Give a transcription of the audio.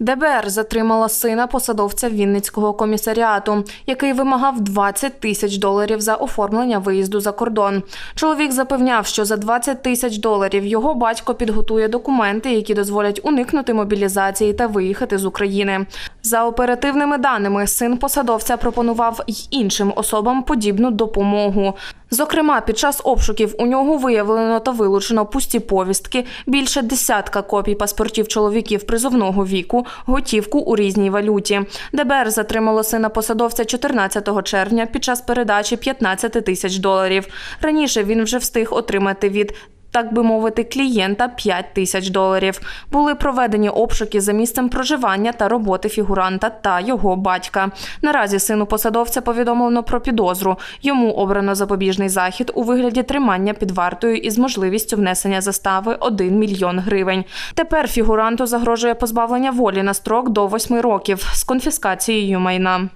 ДБР затримала сина посадовця Вінницького комісаріату, який вимагав 20 тисяч доларів за оформлення виїзду за кордон. Чоловік запевняв, що за 20 тисяч доларів його батько підготує документи, які дозволять уникнути мобілізації та виїхати з України. За оперативними даними, син посадовця пропонував й іншим особам подібну допомогу. Зокрема, під час обшуків у нього виявлено та вилучено пусті повістки, більше десятка копій паспортів чоловіків призовного віку, готівку у різній валюті. ДБР затримало сина посадовця 14 червня під час передачі 15 тисяч доларів. Раніше він вже встиг отримати від так би мовити, клієнта 5 тисяч доларів. Були проведені обшуки за місцем проживання та роботи фігуранта та його батька. Наразі сину посадовця повідомлено про підозру. Йому обрано запобіжний захід у вигляді тримання під вартою із можливістю внесення застави 1 мільйон гривень. Тепер фігуранту загрожує позбавлення волі на строк до 8 років з конфіскацією майна.